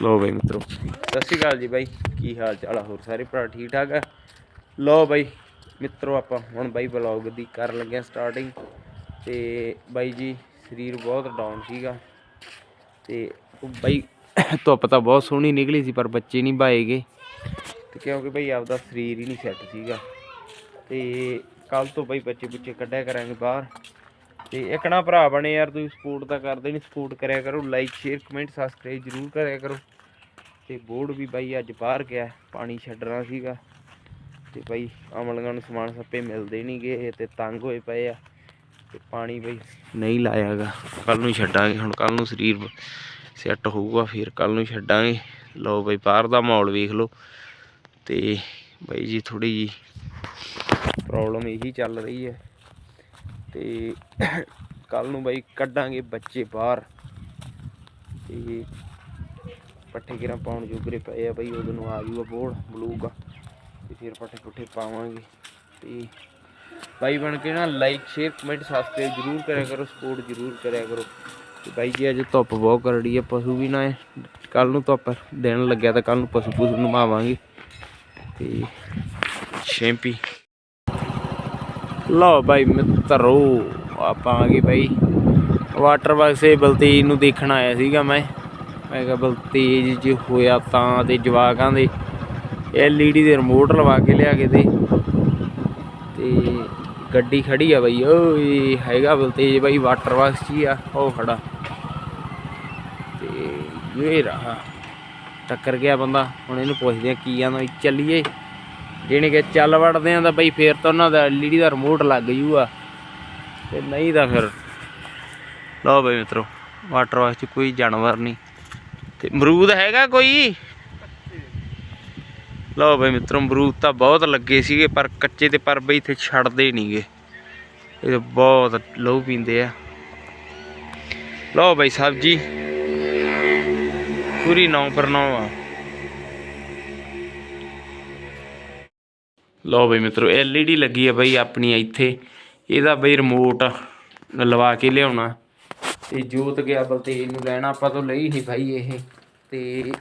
ਲੋ ਬਾਈ ਮਿੱਤਰੋ। ਸਤਿ ਸ਼੍ਰੀ ਅਕਾਲ ਜੀ ਬਾਈ, ਕੀ ਹਾਲ ਚਾਲ ਆ? ਹੋਰ ਸਾਰੇ ਭਰਾ ਠੀਕ ਠਾਕ ਆ? ਲੋ ਬਾਈ, ਮਿੱਤਰੋ ਆਪਾਂ ਹੁਣ ਬਾਈ ਵਲੌਗ ਦੀ ਕਰਨ ਲੱਗੇ ਸਟਾਰਟਿੰਗ ਤੇ ਬਾਈ ਜੀ, ਸਰੀਰ ਬਹੁਤ ਡਾਊਨ ਸੀਗਾ। ਤੇ ਉਹ ਬਾਈ, ਧੁੱਪ ਤਾਂ ਬਹੁਤ ਸੋਹਣੀ ਨਿਕਲੀ ਸੀ, ਪਰ ਬੱਚੇ ਨਹੀਂ ਬਾਏਗੇ ਤੇ ਕਿਉਂਕਿ ਬਾਈ ਆਪਦਾ ਸਰੀਰ ਹੀ ਨਹੀਂ ਸੈੱਟ ਸੀਗਾ। ਤੇ ਕੱਲ ਤੋਂ ਬਾਈ ਬੱਚੇ ਬੁੱਚੇ ਕੱਢਿਆ ਕਰਾਂਗੇ ਬਾਹਰ। ਤੇ ਇੱਕ ਨਾ ਭਰਾ ਬਣੇ ਯਾਰ, ਤੁਸੀਂ ਸਪੋਰਟ ਤਾਂ ਕਰਦੇ ਨਹੀਂ ਸਪੋਰਟ ਕਰਿਆ ਕਰੋ ਲਾਈਕ ਸ਼ੇਅਰ ਕਮੈਂਟ ਸਬਸਕ੍ਰਾਈਬ ਜਰੂਰ ਕਰਿਆ ਕਰੋ। ਤੇ ਬੋਰਡ ਵੀ ਬਾਈ ਅੱਜ ਬਾਹਰ ਗਿਆ, ਪਾਣੀ ਛੱਡਣਾ ਸੀਗਾ। ਤੇ ਬਾਈ ਅਮਲੀਆਂ ਨੂੰ ਸਮਾਨ ਸੱਪੇ ਮਿਲਦੇ ਨਹੀਂਗੇ ਤੇ ਤੰਗ ਹੋਏ ਪਏ ਆ। ਤੇ ਪਾਣੀ ਬਾਈ ਨਹੀਂ ਲਾਇਆਗਾ ਕੱਲ ਨੂੰ ਛੱਡਾਂਗੇ, ਹੁਣ ਕੱਲ ਨੂੰ ਸਰੀਰ ਸੈੱਟ ਹੋਊਗਾ, ਫਿਰ ਕੱਲ ਨੂੰ ਛੱਡਾਂਗੇ। ਲਓ ਬਾਈ, ਬਾਹਰ ਦਾ ਮਾਹੌਲ ਵੇਖ ਲਓ। ਤੇ ਬਾਈ ਜੀ ਥੋੜੀ ਜੀ ਪ੍ਰੋਬਲਮ ਇਹੀ ਚੱਲ ਰਹੀ ਹੈ। ਤੇ ਕੱਲ ਨੂੰ ਬਾਈ ਕੱਢਾਂਗੇ ਬੱਚੇ ਬਾਹਰ। ਤੇ ਪੱਠੇ ਕਿਰਾਂ ਪਾਉਣ ਜੋਗਰੇ ਪਏ ਆ ਬਾਈ ਉਦੋਂ ਨੂੰ ਆ ਜੂਗਾ ਬੋੜ ਬਲੂਗਾ। ਤੇ ਫਿਰ ਪੱਠੇ ਪੁੱਠੇ ਪਾਵਾਂਗੇ। ਤੇ ਬਾਈ ਬਣ ਕੇ ਨਾ ਲਾਈਕ ਸ਼ੇਅਰ ਕਮੈਂਟ ਸਬਸਕ੍ਰਾਈਬ ਜਰੂਰ ਕਰਿਆ ਕਰੋ ਸਪੋਰਟ ਜਰੂਰ ਕਰਿਆ ਕਰੋ। ਤੇ ਬਾਈ ਜੀ, ਅੱਜ ਧੁੱਪ ਬਹੁਤ ਕਰੜੀ ਹੈ ਪਸ਼ੂ ਵੀ ਨਾ ਹੈ ਕੱਲ ਨੂੰ ਧੁੱਪ ਦੇਣ ਲੱਗਿਆ ਤਾਂ ਕੱਲ ਨੂੰ ਪਸ਼ੂ ਪਸ਼ੂ ਨਵਾਵਾਂਗੇ। ਤੇ ਸ਼ੈਂਪੀ ਲਓ ਬਾਈ ਮਿੱਤਰੋ, ਆਪਾਂ ਆ ਗਏ ਬਾਈ। ਵਾਟਰ ਬਾਕਸੇ ਬਲਤੇਜ ਨੂੰ ਦੇਖਣ ਆਇਆ ਸੀਗਾ ਮੈਂ। ਮੈਂ ਕਿਹਾ ਬਲਤੇਜ ਜੇ ਹੋਇਆ ਤਾਂ ਤੇ ਜਵਾਕਾਂ ਦੇ ਐਲਈਡੀ ਦੇ ਰਿਮੋਟ ਲਵਾ ਕੇ ਲਿਆ ਕੇ ਦੇ। ਤੇ ਗੱਡੀ ਖੜੀ ਆ ਬਾਈ, ਓਏ, ਹੈਗਾ ਬਲਤੇਜ ਬਾਈ ਵਾਟਰ ਬਾਕਸ ਹੀ ਆ, ਉਹ ਖੜਾ। ਤੇ ਇਹ ਰਹਾ। ਟੱਕਰ ਗਿਆ ਬੰਦਾ, ਹੁਣ ਇਹਨੂੰ ਪੁੱਛਦੇ ਆ ਕੀ ਆਂਦਾ ਚੱਲੀਏ। ਜਿਹਨੇ ਕਿ ਚੱਲ ਵੜਦੇ ਆ ਤਾਂ ਬਈ ਫੇਰ ਤਾਂ ਉਹਨਾਂ ਦਾ ਐਲਈਡੀ ਦਾ ਰਿਮੋਟ ਲੱਗ ਜੂਗਾ। ਤੇ ਨਹੀਂ ਤਾਂ ਫਿਰ ਲਓ ਬਈ ਮਿੱਤਰੋ ਵਾਟਰ ਵਾਸ਼ ਚ ਕੋਈ ਜਾਨਵਰ ਨਹੀਂ। ਤੇ ਮਰੂਦ ਹੈਗਾ ਕੋਈ? ਲਓ ਬਈ ਮਿੱਤਰੋ ਮਰੂਦ ਤਾਂ ਬਹੁਤ ਲੱਗੇ ਸੀਗੇ, ਪਰ ਕੱਚੇ ਤੇ ਪਰ ਬਈ ਇੱਥੇ ਛੱਡਦੇ ਨਹੀਂਗੇ। ਇਹ ਤਾਂ ਬਹੁਤ ਲੋਹ ਪੀਂਦੇ ਆ। ਲਓ ਬਈ ਸਬਜੀ। ਪੂਰੀ 9 ਪਰ 9 ਆ। ਲਓ ਬਈ ਮਿੱਤਰੋ ਐਲਈਡੀ ਲੱਗੀ ਆ ਬਈ ਆਪਣੀ ਇੱਥੇ। ਇਹਦਾ ਬਈ ਰਿਮੋਟ ਲਵਾ ਕੇ ਲਿਆਉਣਾ। ਤੇ ਜੋਤ ਗਿਆ ਬਲਤੇਜ ਨੂੰ ਲੈਣਾ, ਆਪਾਂ ਤੋਂ ਲਈ ਨਹੀਂ ਭਾਈ ਇਹ। ਤੇ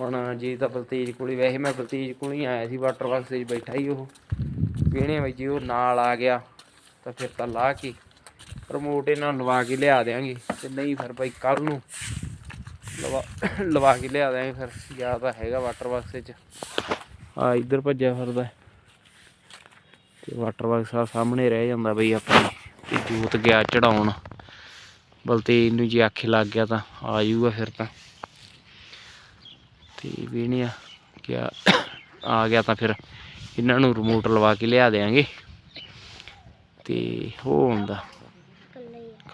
ਹੁਣ ਜੇ ਤਾਂ ਬਲਤੇਜ ਕੋਲੇ, ਵੈਸੇ ਮੈਂ ਬਲਤੇਜ ਕੋਲ ਹੀ ਆਇਆ ਸੀ ਵਾਟਰ ਬਾਕਸ 'ਚ ਬੈਠਾ ਹੀ ਉਹ। ਪੀਣੇ ਬਈ ਜੇ ਉਹ ਨਾਲ ਆ ਗਿਆ, ਤਾਂ ਫਿਰ ਤਾਂ ਲਾ ਕੇ ਰਿਮੋਟ ਇਹਨਾਂ ਨੂੰ ਲਵਾ ਕੇ ਲਿਆ ਦੇਾਂਗੇ ਤੇ ਨਹੀਂ ਫਿਰ ਭਾਈ ਕੱਲ ਨੂੰ ਲਵਾ ਲਵਾ ਕੇ ਲਿਆ ਦਿਆਂਗੇ ਫਿਰ, ਜਾਂ ਤਾਂ ਹੈਗਾ ਵਾਟਰ ਬਾਕਸ 'ਚ ਆ ਇੱਧਰ ਭੱਜਿਆ ਫਿਰਦਾ ਤੇ ਵਾਟਰ ਬਾਕਸ ਆ ਸਾਹਮਣੇ ਰਹਿ ਜਾਂਦਾ ਬਈ ਆਪਣੇ ਤੇ ਜੂਤ ਗਿਆ ਚੜਾਉਣ। ਬਲਤੇ ਇਹਨੂੰ ਜੇ ਆਖੇ ਲੱਗ ਗਿਆ ਤਾਂ ਆ ਜਾਊਗਾ ਫਿਰ ਤਾਂ। ਤੇ ਵੀਣਿਆ ਗਿਆ। ਆ ਗਿਆ ਤਾਂ ਫਿਰ ਇਹਨਾਂ ਨੂੰ ਰਿਮੋਟ ਲਵਾ ਕੇ ਲਿਆ ਦੇਾਂਗੇ ਤੇ ਉਹ ਆਉਂਦਾ।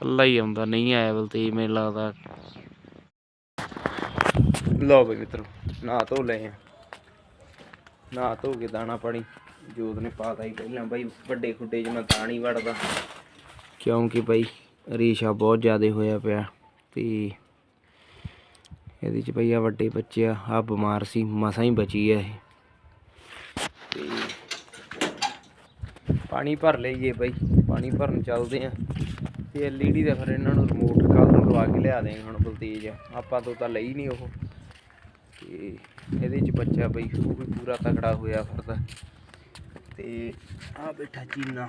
ਕੱਲਾ ਹੀ ਆਉਂਦਾ, ਨਹੀਂ ਆਇਆ ਬਲਤੇ, ਮੈਨੂੰ ਲੱਗਦਾ। ਲਓ ਬਈ ਮਿੱਤਰੋ ਨਾ ਧੋ ਲਏ ਆ। ਨਾ ਧੋ ਕੇ ਦਾਣਾ ਪਾਣੀ। ਜੋਤ ਨੇ ਪਾਤਾ ਹੀ ਪਹਿਲਾਂ। ਬਾਈ, ਵੱਡੇ ਖੁੱਡੇ 'ਚ ਮੈਂ ਤਾਂ ਨਹੀਂ ਵੜਦਾ। ਕਿਉਂਕਿ ਬਾਈ, ਰੇਸ਼ਾ ਬਹੁਤ ਜ਼ਿਆਦਾ ਹੋਇਆ ਪਿਆ। ਤੇ ਇਹਦੇ 'ਚ ਬਈ ਆ ਵੱਡੇ ਬੱਚੇ ਆ। ਆ ਬਿਮਾਰ ਸੀ, ਮਸਾਂ ਹੀ ਬਚੀ ਆ ਇਹ। ਤੇ ਪਾਣੀ ਭਰ ਲਈਏ ਬਾਈ। ਪਾਣੀ ਭਰਨ ਚੱਲਦੇ ਆ। ਤੇ ਐਲਈਡੀ ਦਾ ਫਿਰ ਇਹਨਾਂ ਨੂੰ ਰਿਮੋਟ ਕੱਲ ਨੂੰ ਲਵਾ ਕੇ ਲਿਆ ਦੇਂਗੇ ਹੁਣ ਬਲਤੇਜ। ਆ ਆਪਾਂ ਤੋਂ ਤਾਂ ਲਈ ਨਹੀਂ ਉਹ। ਤੇ ਇਹਦੇ ਚ ਬੱਚਾ ਬਈ, ਉਹ ਵੀ ਪੂਰਾ ਤਕੜਾ ਹੋਇਆ ਫਿਰਦਾ। ਤੇ ਆ ਬੈਠਾ ਚੀਨਾ।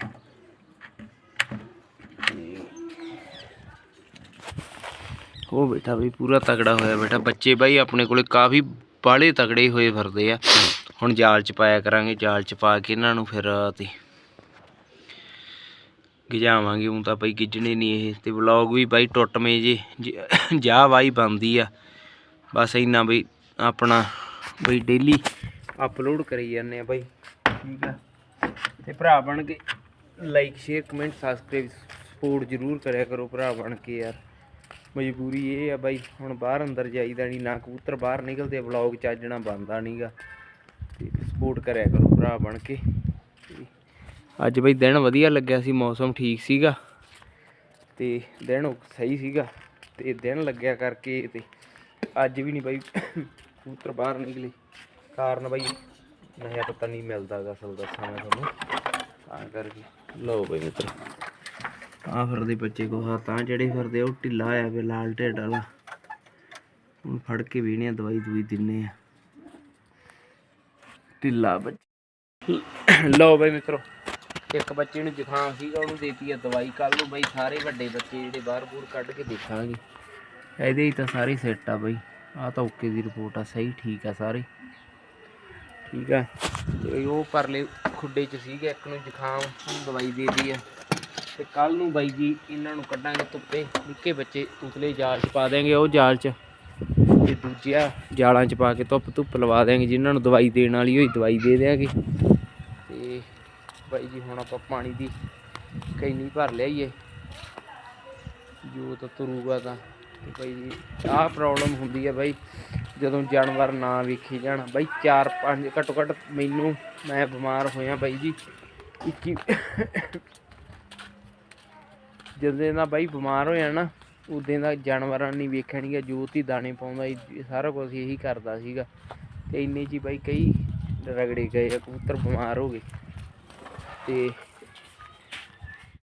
ਉਹ ਬੈਠਾ ਬਈ, ਪੂਰਾ ਤਕੜਾ ਹੋਇਆ ਬੈਠਾ। ਬੱਚੇ ਬਾਈ ਆਪਣੇ ਕੋਲੇ ਕਾਫੀ ਬਾਲੇ ਤਕੜੇ ਹੋਏ ਫਿਰਦੇ ਆ। ਹੁਣ ਜਾਲ ਚ ਪਾਇਆ ਕਰਾਂਗੇ, ਜਾਲ ਚ ਪਾ ਕੇ ਇਹਨਾਂ ਨੂੰ ਫਿਰ ਤੇ ਗਿਜਾਵਾਂਗੇ। ਹੁਣ ਤਾਂ ਬਈ ਗਿੱਜਣੇ ਨਹੀਂ ਇਹ। ਤੇ ਵਲੌਗ ਵੀ ਬਾਈ ਟੁੱਟਵੇਂ ਜੇ। ਜ- ਜਾ ਵਾਈ ਬੰਦੀ ਆ। ਬਸ ਇੰਨਾ ਬਈ ਆਪਣਾ ਬਈ ਡੇਲੀ ਅਪਲੋਡ ਕਰੀ ਜਾਂਦੇ ਆ ਬਾਈ। ਠੀਕ ਆ। ਤੇ ਭਰਾ ਬਣ ਕੇ like share comment subscribe support ਜਰੂਰ ਕਰਿਆ ਕਰੋ ਭਰਾ ਬਣ ਕੇ ਯਾਰ। ਮਜਬੂਰੀ ਇਹ ਆ ਬਾਈ, ਹੁਣ ਬਾਹਰ ਅੰਦਰ ਜਾਈਦਾ ਨਹੀਂ ਨਾ ਕਬੂਤਰ ਬਾਹਰ ਨਿਕਲਦੇ ਵਲੌਗ ਚੱਜਣਾ ਬੰਦਾ ਨਹੀਂਗਾ ਤੇ ਸਪੋਰਟ ਕਰਿਆ ਕਰੋ ਭਰਾ ਬਣ ਕੇ। ਤੇ ਅੱਜ ਬਈ ਦਿਨ ਵਧੀਆ ਲੱਗਿਆ ਸੀ, ਮੌਸਮ ਠੀਕ ਸੀਗਾ। ਤੇ ਦਿਨ ਸਹੀ ਸੀਗਾ। ਤੇ ਦਿਨ ਲੱਗਿਆ ਕਰਕੇ ਤੇ ਅੱਜ ਵੀ ਨਹੀਂ ਬਾਈ ਕਬੂਤਰ ਬਾਹਰ ਨਿਕਲੇ। ਕਾਰਨ ਬਾਈ ਨਹਿਆ ਪਤਾ ਨਹੀਂ ਮਿਲਦਾ ਗਾ ਅਸਲ ਦੱਸਾਂ ਮੈਂ ਤੁਹਾਨੂੰ। ਤਾਂ ਕਰਕੇ। ਲਓ ਬਈ ਮਿੱਤਰ ਆ ਫਿਰਦੇ ਬੱਚੇ ਕੋ ਤਾਂ ਜਿਹੜੇ ਫਿਰਦੇ ਉਹ ਢਿੱਲਾ ਆਇਆ ਵੇ ਲਾਲ ਢਿੱਡ ਵਾਲਾ। ਹੁਣ ਫੜ ਕੇ ਵੇਹਣੇ ਆ, ਦਵਾਈ ਦੂਈ ਦਿੰਨੇ ਆ। ਢਿੱਲਾ ਬੱਚਾ, ਲਓ ਬਈ ਮਿੱਤਰੋ, ਇੱਕ ਬੱਚੇ ਨੂੰ ਜ਼ੁਕਾਮ ਸੀਗਾ, ਉਹਨੂੰ ਦੇਤੀ ਆ ਦਵਾਈ। ਕੱਲ ਨੂੰ ਬਈ ਸਾਰੇ ਵੱਡੇ ਬੱਚੇ ਜਿਹੜੇ ਬਾਹਰ ਬੂਰ ਕੱਢ ਕੇ ਦੇਖਾਂਗੇ। ਇਹਦੇ ਹੀ ਤਾਂ ਸਾਰੇ ਸੈੱਟ ਆ ਬਈ। ਆ ਤਾਂ ਓਕੇ ਦੀ ਰਿਪੋਰਟ ਆ, ਸਹੀ ਠੀਕ ਆ ਸਾਰੇ। ਠੀਕ ਆ। ਤੇ ਉਹ ਪਰਲੇ ਖੁੱਡੇ ਚ ਸੀਗਾ, ਇੱਕ ਨੂੰ ਜ਼ੁਕਾਮ ਉਹਨੂੰ ਦਵਾਈ ਦੇਤੀ ਆ। ਤੇ ਕੱਲ ਨੂੰ ਬਾਈ ਜੀ ਇਹਨਾਂ ਨੂੰ ਕੱਢਾਂਗੇ ਧੁੱਪੇ, ਨਿੱਕੇ ਬੱਚੇ ਉਤਲੇ ਜਾਲ ਚ ਪਾ ਦੇਾਂਗੇ ਉਹ ਜਾਲ ਚ। ਤੇ ਦੂਜਿਆ ਜਾਲਾਂ ਚ ਪਾ ਕੇ ਧੁੱਪ ਧੁੱਪ ਲਵਾ ਦੇਾਂਗੇ ਜਿਨ੍ਹਾਂ ਨੂੰ ਦਵਾਈ ਦੇਣ ਵਾਲੀ ਹੋਈ ਦਵਾਈ ਦੇ ਦੇਾਂਗੇ ਤੇ ਬਾਈ ਜੀ ਹੁਣ ਆਪਾਂ ਪਾਣੀ ਦੀ ਕੈਨੀ ਭਰ ਲਿਆਈਏ। ਜੋ ਤਾਂ ਤੁਰੂਗਾ ਤਾਂ। ਤੇ ਬਾਈ ਜੀ ਆਹ ਪ੍ਰੋਬਲਮ ਹੁੰਦੀ ਹੈ ਬਾਈ, ਜਦੋਂ ਜਾਨਵਰ ਨਾ ਵੇਖੇ ਜਾਣ। ਬਾਈ 4 5 ਘੱਟੋ ਘੱਟ ਮੈਨੂੰ, ਮੈਂ ਬਿਮਾਰ ਹੋਇਆ ਬਾਈ ਜੀ। 21 ਜਦੋਂ ਦਾ ਬਾਈ ਬਿਮਾਰ ਹੋਇਆ ਨਾ, ਉਦੋਂ ਦਾ ਜਾਨਵਰਾਂ ਨਹੀਂ ਵੇਖਣਗੇ ਜੋਤ ਹੀ ਦਾਣੇ ਪਾਉਂਦਾ ਸਾਰਾ ਕੁਝ ਇਹੀ ਕਰਦਾ ਸੀਗਾ। ਤੇ ਇੰਨੇ ਜੀ ਬਾਈ ਕਈ ਰਗੜੇ ਗਏ, ਕਬੂਤਰ ਬਿਮਾਰ ਹੋ ਗਏ। ਤੇ